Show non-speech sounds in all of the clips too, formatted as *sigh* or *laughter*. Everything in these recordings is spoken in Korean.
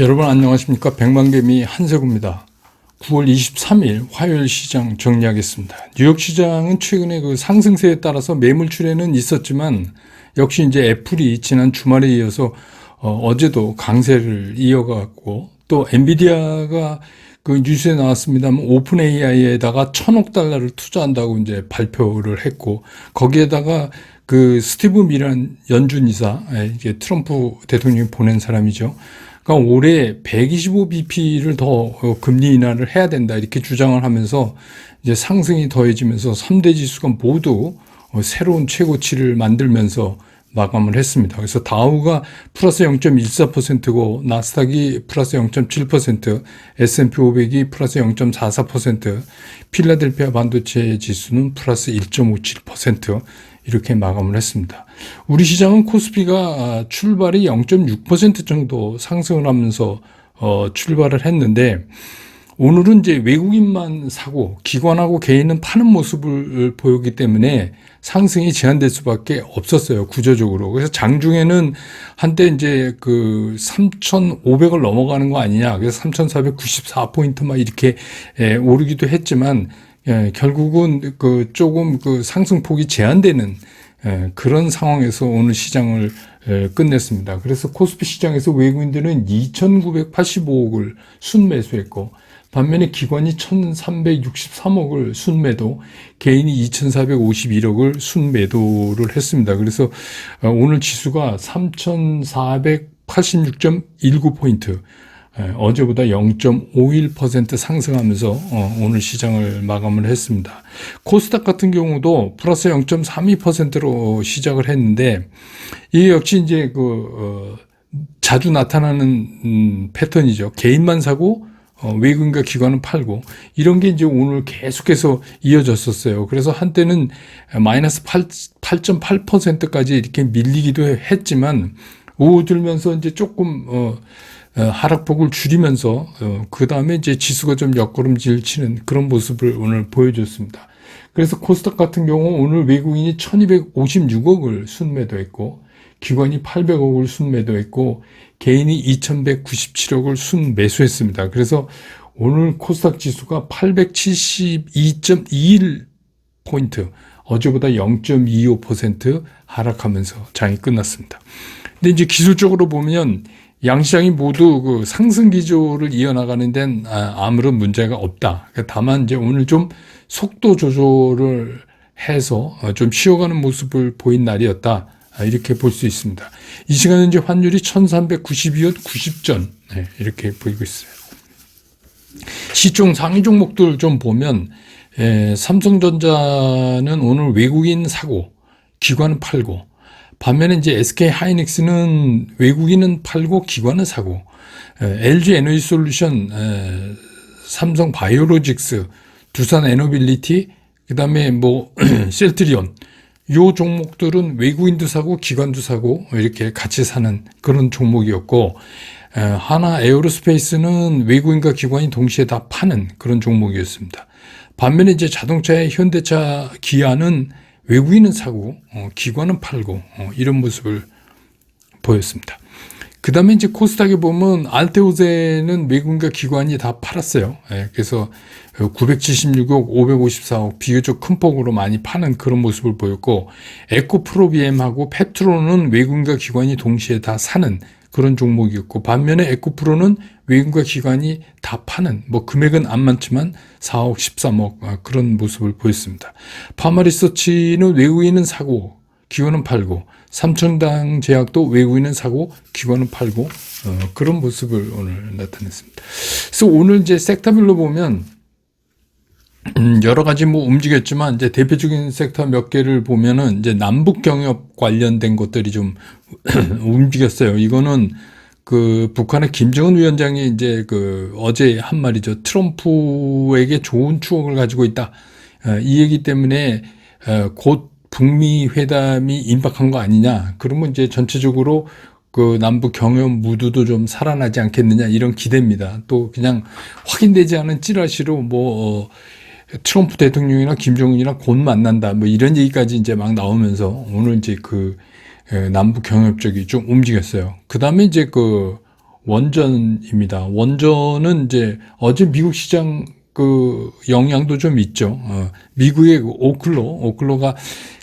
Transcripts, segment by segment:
여러분 안녕하십니까 백만개미 한세구입니다. 9월 23일 화요일 시장 정리하겠습니다. 뉴욕 시장은 최근에 그 상승세에 따라서 매물출에는 있었지만 역시 이제 애플이 지난 주말에 이어서 어, 제도 강세를 이어갔고 또 엔비디아가 그 뉴스에 나왔습니다만 오픈 AI에다가 천억 달러를 투자한다고 이제 발표를 했고 거기에다가 그 스티브 미란 연준 이사 예, 이게 트럼프 대통령이 보낸 사람이죠. 그러니까 올해 125bp를 더 어, 금리 인하를 해야 된다 이렇게 주장을 하면서 이제 상승이 더해지면서 3대 지수가 모두 어, 새로운 최고치를 만들면서 마감을 했습니다. 그래서 다우가 플러스 0.14%고 나스닥이 플러스 0.7%, S&P 500이 플러스 0.44%, 필라델피아 반도체 지수는 플러스 1.57% 이렇게 마감을 했습니다. 우리 시장은 코스피가 출발이 0.6% 정도 상승을 하면서 어, 출발을 했는데 오늘은 이제 외국인만 사고 기관하고 개인은 파는 모습을 보였기 때문에 상승이 제한될 수밖에 없었어요. 구조적으로. 그래서 장중에는 한때 이제 그 3,500을 넘어가는 거 아니냐. 그래서 3,494포인트 막 이렇게 예, 오르기도 했지만 예, 결국은 그 조금 그 상승폭이 제한되는 예, 그런 상황에서 오늘 시장을 예, 끝냈습니다. 그래서 코스피 시장에서 외국인들은 2,985억을 순매수했고 반면에 기관이 1,363억을 순매도, 개인이 2,451억을 순매도를 했습니다. 그래서 어, 오늘 지수가 3,486.19포인트, 어제보다 0.51% 상승하면서 어, 오늘 시장을 마감을 했습니다. 코스닥 같은 경우도 플러스 0.32%로 시작을 했는데 이 역시 이제 그 어, 자주 나타나는 음, 패턴이죠. 개인만 사고 어, 외국인과 기관은 팔고 이런 게 이제 오늘 계속해서 이어졌었어요. 그래서 한때는 마이너스 8, 8.8%까지 이렇게 밀리기도 했지만 오후 들면서 이제 조금 어, 어, 하락폭을 줄이면서 어, 그 다음에 이제 지수가 좀 역걸음질 치는 그런 모습을 오늘 보여줬습니다. 그래서 코스닥 같은 경우 오늘 외국인이 1256억을 순매도했고 기관이 800억을 순매도했고 개인이 2197억을 순매수했습니다. 그래서 오늘 코스닥 지수가 872.21 포인트 어제보다 0.25% 하락하면서 장이 끝났습니다. 근데 이제 기술적으로 보면 양시장이 모두 그 상승 기조를 이어나가는 데는 아, 아무런 문제가 없다. 그러니까 다만 이제 오늘 좀 속도 조절을 해서 어, 좀 쉬어가는 모습을 보인 날이었다. 아, 이렇게 볼 수 있습니다. 이 시간은 이제 환율이 1392원 90전 네, 이렇게 보이고 있어요. 시총 상위 종목들 좀 보면 에, 삼성전자는 오늘 외국인 사고 기관은 팔고 반면에 이제 SK 하이닉스는 외국인은 팔고 기관은 사고 에, LG 에너지 솔루션 에, 삼성 바이오로직스 두산 에너빌리티 그다음에 뭐 *clears throat* 셀트리온 요 종목들은 외국인도 사고 기관도 사고 이렇게 같이 사는 그런 종목이었고 하나 에어로스페이스는 외국인과 기관이 동시에 다 파는 그런 종목이었습니다. 반면에 이제 자동차의 현대차 기아는 외국인은 사고 어, 기관은 팔고 어, 이런 모습을 보였습니다. 그 다음에 이제 코스닥에 보면 알테오제는 외국인과 기관이 다 팔았어요. 예, 그래서 976억, 554억 비교적 큰 폭으로 많이 파는 그런 모습을 보였고 에코프로비엠하고 페트로는 외국인과 기관이 동시에 다 사는 그런 종목이었고 반면에 에코프로는 외국인과 기관이 다 파는 뭐 금액은 안 많지만 4억, 13억 아, 그런 모습을 보였습니다. 파마리서치는 외국인은 사고 기관은 팔고 삼천당 제약도 외국인은 사고 기관은 팔고 어, 그런 모습을 오늘 나타냈습니다. 그래서 오늘 이제 섹터별로 보면 음, 여러 가지 뭐 움직였지만 이제 대표적인 섹터 몇 개를 보면은 이제 남북 경협 관련된 것들이 좀 *clears throat* 움직였어요. 이거는 그 북한의 김정은 위원장이 이제 그 어제 한 말이죠. 트럼프에게 좋은 추억을 가지고 있다. 어, 이 얘기 때문에 어, 곧 북미 회담이 임박한 거 아니냐. 그러면 이제 전체적으로 그 남북 경협 무드도 좀 살아나지 않겠느냐 이런 기대입니다. 또 그냥 확인되지 않은 찌라시로 뭐 어, 트럼프 대통령이나 김정은이랑 곧 만난다 뭐 이런 얘기까지 이제 막 나오면서 오늘 이제 그 남북 경협 쪽이 좀 움직였어요. 그 다음에 이제 그 원전입니다. 원전은 이제 어제 미국 시장 그 영향도 좀 있죠. 어, 미국의 그 오클로, 오클로가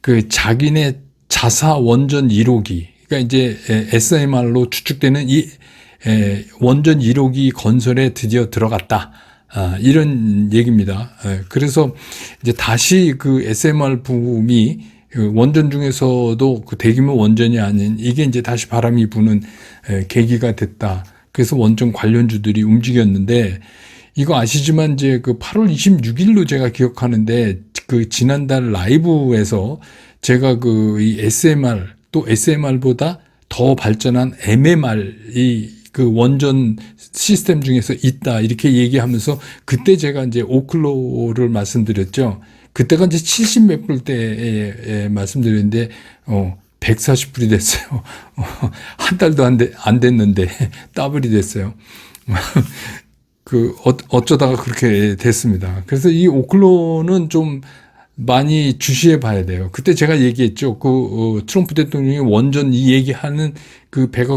그 자기네 자사 원전 1호기, 그러니까 이제 SMR로 추측되는 이 에, 원전 1호기 건설에 드디어 들어갔다. 아, 이런 얘기입니다. 에, 그래서 이제 다시 그 SMR 붐이 그 원전 중에서도 그 대규모 원전이 아닌 이게 이제 다시 바람이 부는 에, 계기가 됐다. 그래서 원전 관련주들이 움직였는데 이거 아시지만 이제 그 8월 26일로 제가 기억하는데 그 지난달 라이브에서 제가 그 이 SMR 또 SMR보다 더 발전한 MMR이 그 원전 시스템 중에서 있다 이렇게 얘기하면서 그때 제가 이제 오클로를 말씀드렸죠. 그때가 이제 70 몇 불 때에 말씀드렸는데 어 140불이 됐어요. *laughs* 한 달도 안, 돼, 안 됐는데 *laughs* 더블이 됐어요. *laughs* 그 어, 어쩌다가 그렇게 됐습니다. 그래서 이 오클로는 좀 많이 주시해 봐야 돼요. 그때 제가 얘기했죠. 그 어, 트럼프 대통령이 원전 이 얘기하는 그백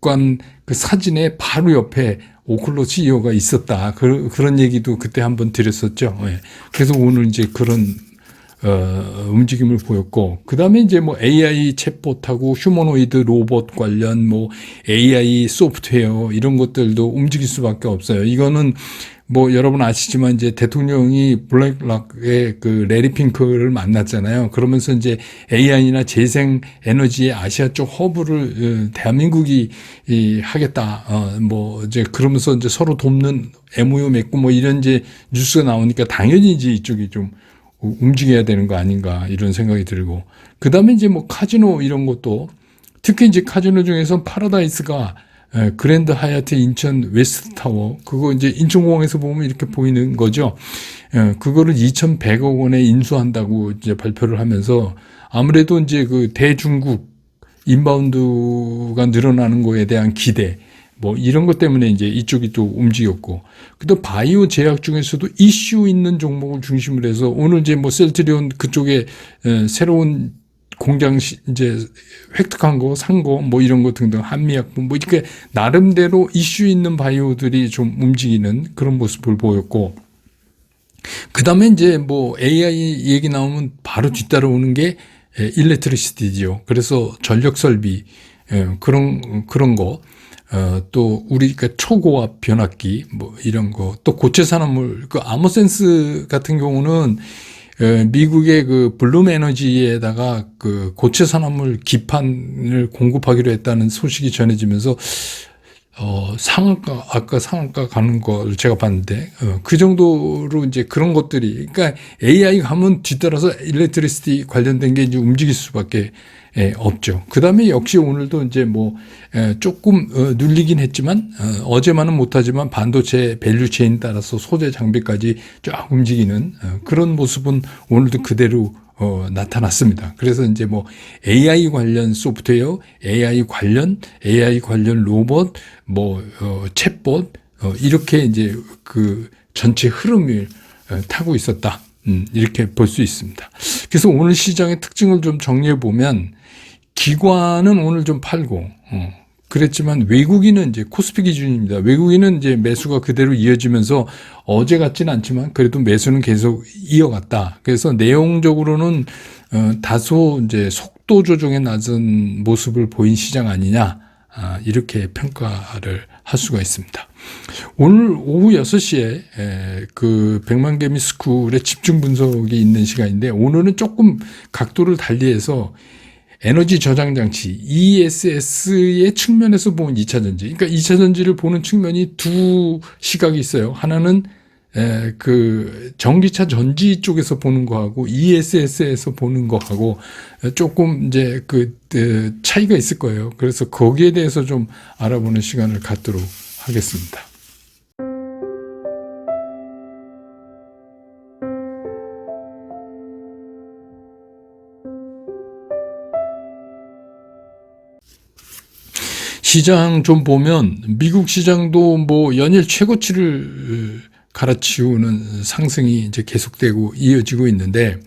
악관 그 사진에 바로 옆에 오클로 CEO가 있었다. 그, 그런 얘기도 그때 한번 드렸었죠. 예. 그래서 오늘 이제 그런 어, 움직임을 보였고, 그 다음에 이제 뭐 AI 챗봇하고 휴머노이드 로봇 관련 뭐 AI 소프트웨어 이런 것들도 움직일 수밖에 없어요. 이거는 뭐 여러분 아시지만 이제 대통령이 블랙락의 그 레리 핑크를 만났잖아요. 그러면서 이제 AI나 재생 에너지의 아시아 쪽 허브를 어, 대한민국이 이 하겠다. 어뭐 이제 그러면서 이제 서로 돕는 MOU 맺고 뭐 이런 이제 뉴스가 나오니까 당연히 이제 이쪽이 좀 움직여야 되는 거 아닌가 이런 생각이 들고 그 다음에 이제 뭐 카지노 이런 것도 특히 이제 카지노 중에서 파라다이스가 에, 그랜드 하얏트 인천 웨스트 타워 그거 이제 인천공항에서 보면 이렇게 보이는 거죠. 에, 그거를 2,100억 원에 인수한다고 이제 발표를 하면서 아무래도 이제 그 대중국 인바운드가 늘어나는 거에 대한 기대 뭐 이런 것 때문에 이제 이쪽이 또 움직였고 그또 바이오 제약 중에서도 이슈 있는 종목을 중심으로 해서 오늘 이제 뭐 셀트리온 그쪽에 에, 새로운 공장 시, 이제 획득한 거, 산 거, 뭐 이런 거 등등 한미약품 뭐 이렇게 나름대로 이슈 있는 바이오들이 좀 움직이는 그런 모습을 보였고 그 다음에 이제 뭐 AI 얘기 나오면 바로 뒤따라오는 게 일렉트리시티죠. 그래서 전력 설비 예, 그런 그런 거. 어, 또 우리가 초고압 변압기 뭐 이런 거 또 고체 산업물 그 아모센스 같은 경우는 에, 미국의 그 블룸 에너지에다가 그 고체 산업물 기판을 공급하기로 했다는 소식이 전해지면서 어, 상한가, 아까 상한가 가는 걸 제가 봤는데, 어, 그 정도로 이제 그런 것들이, 그러니까 AI 가면 뒤따라서 일렉트리시티 관련된 게 이제 움직일 수밖에 예, 없죠. 그 다음에 역시 오늘도 이제 뭐, 에, 조금 어, 눌리긴 했지만, 어, 제만은 못하지만 반도체 밸류체인 따라서 소재 장비까지 쫙 움직이는 어, 그런 모습은 오늘도 그대로 어, 나타났습니다. 그래서 이제 뭐 AI 관련 소프트웨어, AI 관련, AI 관련 로봇, 뭐, 어, 챗봇, 어, 이렇게 이제 그 전체 흐름을 어, 타고 있었다. 음, 이렇게 볼 수 있습니다. 그래서 오늘 시장의 특징을 좀 정리해 보면 기관은 오늘 좀 팔고, 어, 그랬지만 외국인은 이제 코스피 기준입니다. 외국인은 이제 매수가 그대로 이어지면서 어제 같지는 않지만 그래도 매수는 계속 이어갔다. 그래서 내용적으로는 어, 다소 이제 속도 조정에 낮은 모습을 보인 시장 아니냐. 아, 이렇게 평가를 할 수가 있습니다. 오늘 오후 6시에 에, 그 백만개미 스쿨의 집중 분석이 있는 시간인데 오늘은 조금 각도를 달리해서 에너지 저장 장치 ESS의 측면에서 보면 2차 전지. 그러니까 2차 전지를 보는 측면이 두 시각이 있어요. 하나는 에, 그 전기차 전지 쪽에서 보는 거하고 ESS에서 보는 거하고 조금 이제 그 차이가 있을 거예요. 그래서 거기에 대해서 좀 알아보는 시간을 갖도록 하겠습니다. 시장 좀 보면 미국 시장도 뭐 연일 최고치를 갈아치우는 상승이 이제 계속되고 이어지고 있는데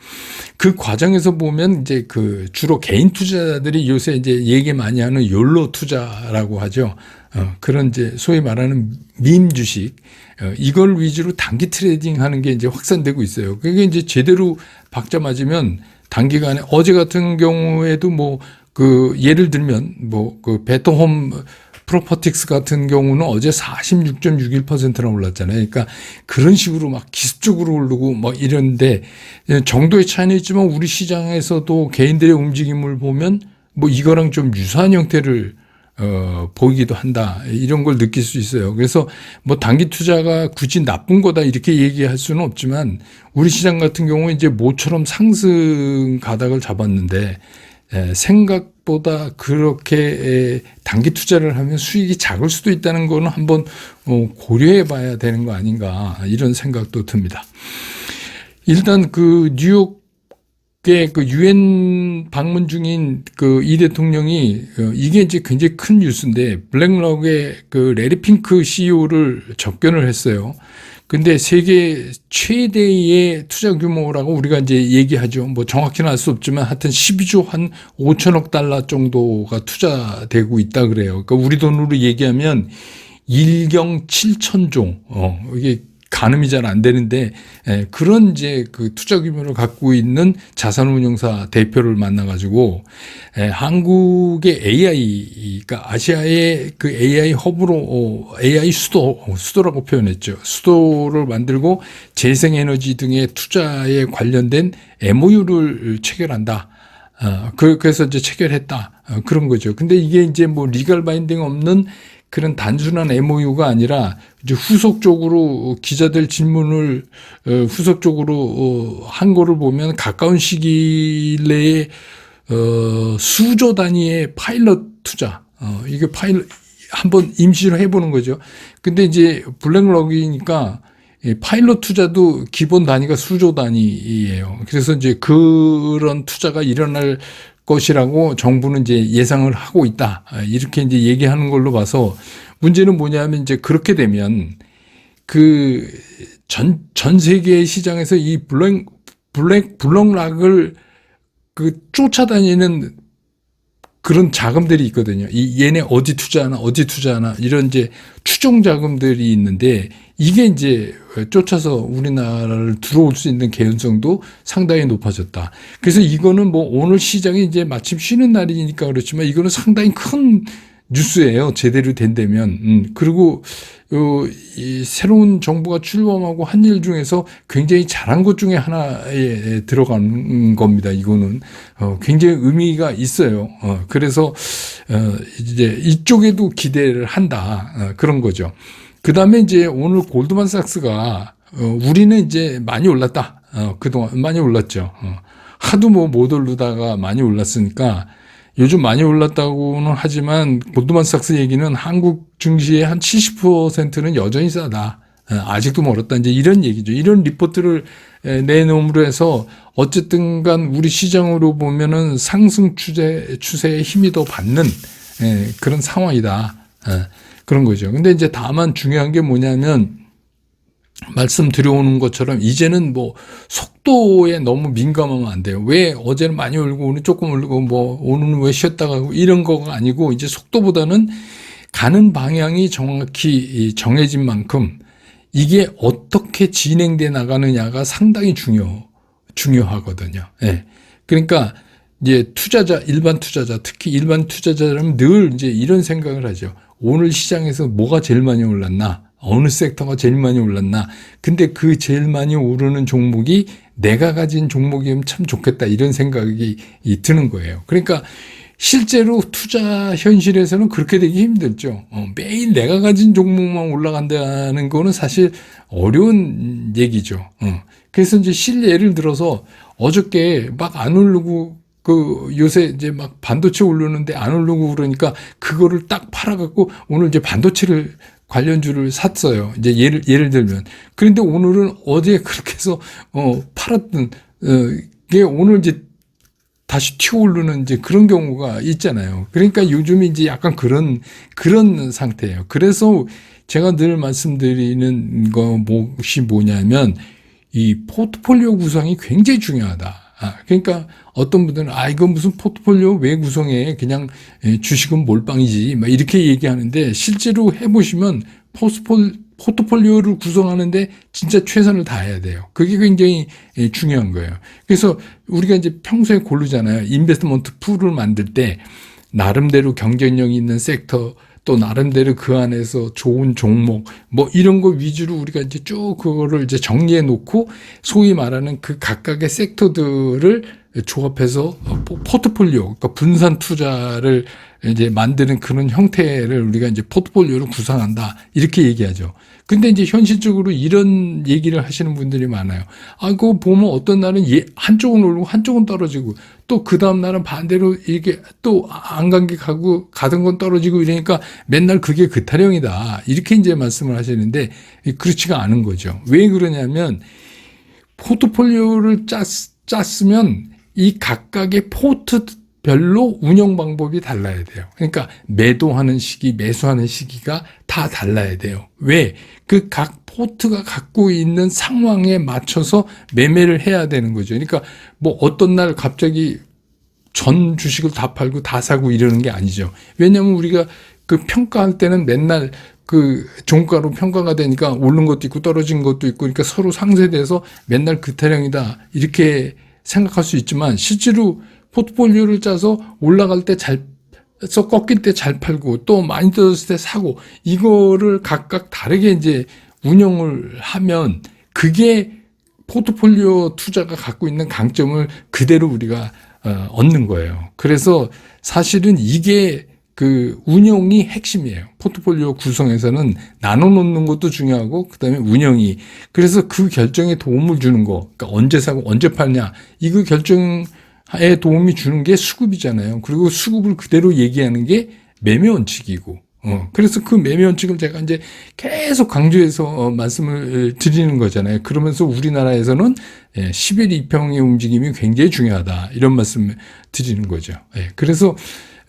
그 과정에서 보면 이제 그 주로 개인 투자자들이 요새 이제 얘기 많이 하는 욜로 투자라고 하죠. 어, 그런 이제 소위 말하는 밈 주식 어, 이걸 위주로 단기 트레이딩 하는 게 이제 확산되고 있어요. 그게 이제 제대로 박자 맞으면 단기간에 어제 같은 경우에도 뭐 그 예를 들면 뭐 그 베터홈 프로퍼틱스 같은 경우는 어제 46.61%나 올랐잖아요. 그러니까 그런 식으로 막 기습적으로 오르고 뭐 이런데 정도의 차이는 있지만 우리 시장에서도 개인들의 움직임을 보면 뭐 이거랑 좀 유사한 형태를 어, 보이기도 한다. 이런 걸 느낄 수 있어요. 그래서 뭐 단기 투자가 굳이 나쁜 거다 이렇게 얘기할 수는 없지만 우리 시장 같은 경우 이제 모처럼 상승 가닥을 잡았는데 에, 생각보다 그렇게 에, 단기 투자를 하면 수익이 작을 수도 있다는 거는 한번 어, 고려해 봐야 되는 거 아닌가 이런 생각도 듭니다. 일단 그 뉴욕 그 유엔 방문 중인 그 이 대통령이 어, 이게 이제 굉장히 큰 뉴스인데 블랙록의 그 레리 핑크 CEO를 접견을 했어요. 근데 세계 최대의 투자 규모라고 우리가 이제 얘기하죠. 뭐 정확히는 알 수 없지만 하여튼 12조 한 5천억 달러 정도가 투자되고 있다 그래요. 그러니까 우리 돈으로 얘기하면 1경 7천조. 어, 이게 가늠이 잘 안 되는데 에, 그런 이제 그 투자 규모를 갖고 있는 자산운용사 대표를 만나가지고 에, 한국의 AI, 그러니까 아시아의 그 AI 허브로 어, AI 수도 수도라고 표현했죠. 수도를 만들고 재생에너지 등의 투자에 관련된 MOU를 체결한다. 어, 그, 그래서 이제 체결했다. 어, 그런 거죠. 근데 이게 이제 뭐 리갈 바인딩 없는 그런 단순한 MOU가 아니라 이제 후속적으로 기자들 질문을 어, 후속적으로 어, 한 거를 보면 가까운 시기 내에 어, 수조 단위의 파일럿 투자 어, 이게 파일럿 한번 임시로 해보는 거죠. 근데 이제 블랙럭이니까 이 파일럿 투자도 기본 단위가 수조 단위예요. 그래서 이제 그런 투자가 일어날 것이라고 정부는 이제 예상을 하고 있다. 이렇게 이제 얘기하는 걸로 봐서 문제는 뭐냐면 이제 그렇게 되면 그 전, 전 세계 시장에서 이 블랙, 블랙, 블록락을 그 쫓아다니는 그런 자금들이 있거든요. 이 얘네 어디 투자하나 어디 투자하나 이런 이제 추종 자금들이 있는데 이게 이제 쫓아서 우리나라를 들어올 수 있는 개연성도 상당히 높아졌다. 그래서 이거는 뭐 오늘 시장이 이제 마침 쉬는 날이니까 그렇지만 이거는 상당히 큰 뉴스예요. 제대로 된다면. 음, 그리고 어, 이 새로운 정부가 출범하고 한 일 중에서 굉장히 잘한 것 중에 하나에 들어간 겁니다. 이거는 어, 굉장히 의미가 있어요. 어, 그래서 어, 이제 이쪽에도 기대를 한다 어, 그런 거죠. 그 다음에 이제 오늘 골드만삭스가 어, 우리는 이제 많이 올랐다. 어, 그동안 많이 올랐죠. 어, 하도 뭐 못 오르다가 많이 올랐으니까 요즘 많이 올랐다고는 하지만 골드만삭스 얘기는 한국 증시의 한 70%는 여전히 싸다. 어, 아직도 멀었다. 이제 이런 얘기죠. 이런 리포트를 내놓음으로 해서 어쨌든 간 우리 시장으로 보면은 상승 추세, 추세에 힘이 더 받는 그런 상황이다. 그런 거죠. 근데 이제 다만 중요한 게 뭐냐면 말씀드려오는 것처럼 이제는 뭐 속도에 너무 민감하면 안 돼요. 왜 어제는 많이 울고 오늘 조금 울고 뭐 오늘은 왜 쉬었다가 이런 거가 아니고 이제 속도보다는 가는 방향이 정확히 정해진 만큼 이게 어떻게 진행돼 나가느냐가 상당히 중요 중요하거든요. 예. 네. 그러니까 이제 투자자 일반 투자자 특히 일반 투자자라면 늘 이제 이런 생각을 하죠. 오늘 시장에서 뭐가 제일 많이 올랐나? 어느 섹터가 제일 많이 올랐나. 근데 그 제일 많이 오르는 종목이 내가 가진 종목이면 참 좋겠다. 이런 생각이 드는 거예요. 그러니까 실제로 투자 현실에서는 그렇게 되기 힘들죠. 어, 매일 내가 가진 종목만 올라간다는 거는 사실 어려운 얘기죠. 어. 그래서 이제 실례를 들어서 어저께 막 안 오르고 그 요새 이제 막 반도체 오르는데 안 오르고 그러니까 그거를 딱 팔아갖고 오늘 이제 반도체를 관련주를 샀어요. 이제 예를 예를 들면 그런데 오늘은 어제 그렇게 해서 어 팔았던 어게 오늘 이제 다시 튀어오르는 이제 그런 경우가 있잖아요. 그러니까 요즘 이제 약간 그런 그런 상태예요. 그래서 제가 늘 말씀드리는 것이 뭐냐면 이 포트폴리오 구성이 굉장히 중요하다. 아, 그러니까 어떤 분들은 아 이거 무슨 포트폴리오 왜 구성해 그냥 예, 주식은 몰빵이지 막 이렇게 얘기하는데 실제로 해보시면 포스폴 포트폴리오를 구성하는데 진짜 최선을 다해야 돼요. 그게 굉장히 예, 중요한 거예요. 그래서 우리가 이제 평소에 고르잖아요. 인베스트먼트 풀을 만들 때 나름대로 경쟁력 있는 섹터 또 나름대로 그 안에서 좋은 종목 뭐 이런 거 위주로 우리가 이제 쭉 그거를 이제 정리해 놓고 소위 말하는 그 각각의 섹터들을 조합해서 포- 포트폴리오 그러니까 분산 투자를 이제 만드는 그런 형태를 우리가 이제 포트폴리오를 구성한다 이렇게 얘기하죠. 근데 이제 현실적으로 이런 얘기를 하시는 분들이 많아요. 아, 그거 보면 어떤 날은 예, 한쪽은 오르고 한쪽은 떨어지고 또 그 다음 날은 반대로 이게 또 안 간 게 가고 가던 건 떨어지고 이러니까 맨날 그게 그 타령이다. 이렇게 이제 말씀을 하시는데 그렇지가 않은 거죠. 왜 그러냐면 포트폴리오를 짰, 짰으면 이 각각의 포트별로 운영 방법이 달라야 돼요. 그러니까 매도하는 시기, 매수하는 시기가 다 달라야 돼요. 왜? 그 각 포트가 갖고 있는 상황에 맞춰서 매매를 해야 되는 거죠. 그러니까 뭐 어떤 날 갑자기 전 주식을 다 팔고 다 사고 이러는 게 아니죠. 왜냐하면 우리가 그 평가할 때는 맨날 그 종가로 평가가 되니까 오른 것도 있고 떨어진 것도 있고 그러니까 서로 상쇄돼서 맨날 그 타령이다 이렇게 생각할 수 있지만 실제로 포트폴리오를 짜서 올라갈 때잘 서 꺾일 때 잘 팔고 또 많이 떨어졌을 때 사고 이거를 각각 다르게 이제 운영을 하면 그게 포트폴리오 투자가 갖고 있는 강점을 그대로 우리가 어, 얻는 거예요. 그래서 사실은 이게 그 운영이 핵심이에요. 포트폴리오 구성에서는 나눠 놓는 것도 중요하고 그다음에 운영이 그래서 그 결정에 도움을 주는 거. 그러니까 언제 사고 언제 팔냐. 이거 결정에 도움이 주는 게 수급이잖아요. 그리고 수급을 그대로 얘기하는 게 매매 원칙이고 어, 그래서 그 매매 원칙을 제가 이제 계속 강조해서 어, 말씀을 드리는 거잖아요. 그러면서 우리나라에서는 예, 11 2평의 움직임이 굉장히 중요하다. 이런 말씀을 드리는 거죠. 예, 그래서 어,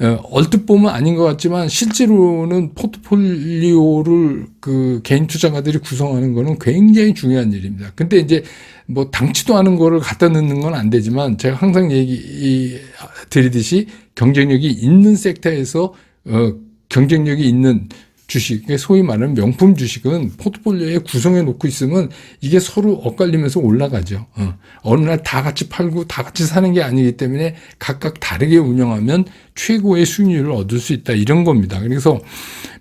얼뜻 보면 아닌 것 같지만 실제로는 포트폴리오를 그 개인 투자가들이 구성하는 거는 굉장히 중요한 일입니다. 근데 이제 뭐 당치도 않은 거를 갖다 넣는 건 안 되지만 제가 항상 얘기 이- 드리듯이 경쟁력이 있는 섹터에서 어, 경쟁력이 있는 주식, 소위 말하는 명품 주식은 포트폴리오에 구성해 놓고 있으면 이게 서로 엇갈리면서 올라가죠. 어. 느 날 다 같이 팔고 다 같이 사는 게 아니기 때문에 각각 다르게 운영하면 최고의 수익률을 얻을 수 있다. 이런 겁니다. 그래서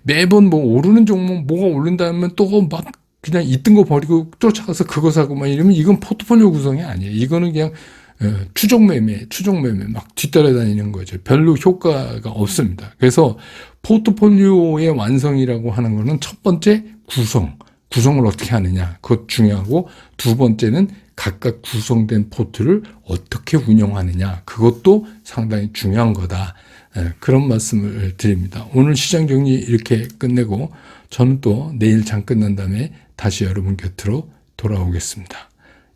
매번 뭐 오르는 종목 뭐가 오른다면 또 막 그냥 있던 거 버리고 쫓아가서 그거 사고 막 이러면 이건 포트폴리오 구성이 아니에요. 이거는 그냥 어, 추종 매매, 추종 매매 막 뒤따라 다니는 거죠. 별로 효과가 없습니다. 그래서 포트폴리오의 완성이라고 하는 거는 첫 번째 구성, 구성을 어떻게 하느냐 그것 중요하고 두 번째는 각각 구성된 포트를 어떻게 운영하느냐 그것도 상당히 중요한 거다. 예, 그런 말씀을 드립니다. 오늘 시장 정리 이렇게 끝내고 저는 또 내일 장 끝난 다음에 다시 여러분 곁으로 돌아오겠습니다.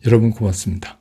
여러분 고맙습니다.